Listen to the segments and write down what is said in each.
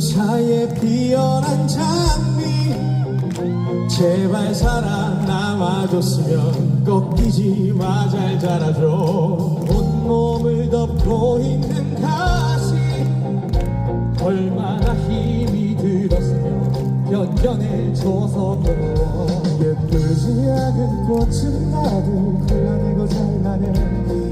사이에 피어난 장미. 제발 살아남아줬으면 꺾이지 마 잘 자라줘. 온몸을 덮고 있는 가시. 얼마나 힘이 들었으면 변변해줘서 예쁘지 않은 꽃은 나도 골라내고 잘라내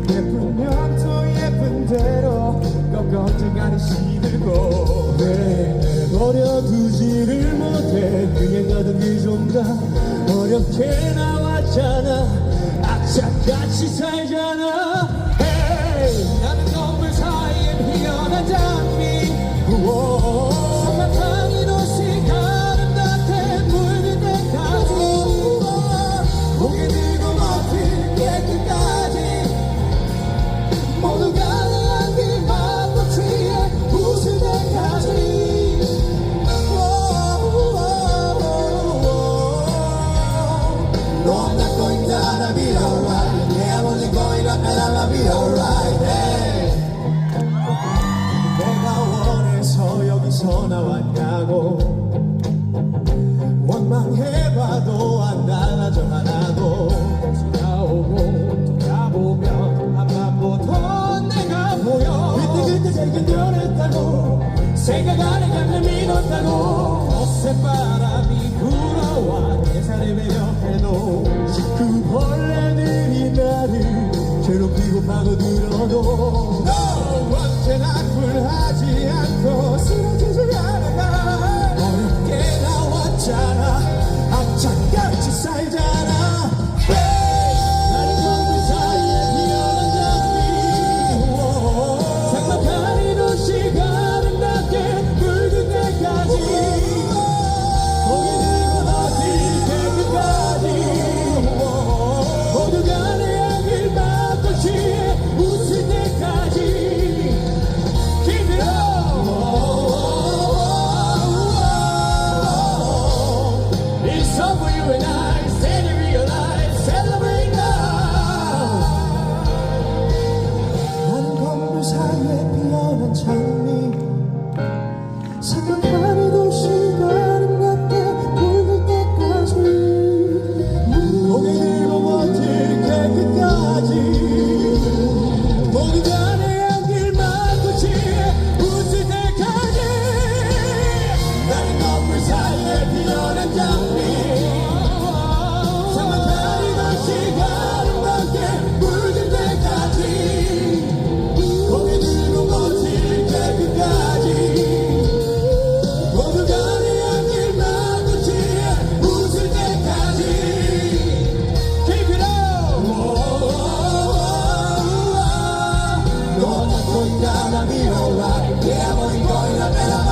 그좀다 어렵게 나왔잖아. 악착같이 살잖아 and I'll be. 내가 원해서 여기서 나왔냐고. 원망해봐도 안 달라져 하나도. 지나오고 돌아보면 앞만 보던 내가 보여. 그때 그때 제겐 변했다고. 생각 안에 감을 믿었다고. 어색바람이 불어와 내 살에 매력해도 괴롭히고 파고들어도 gonna be alright. Yeah, we're going up and.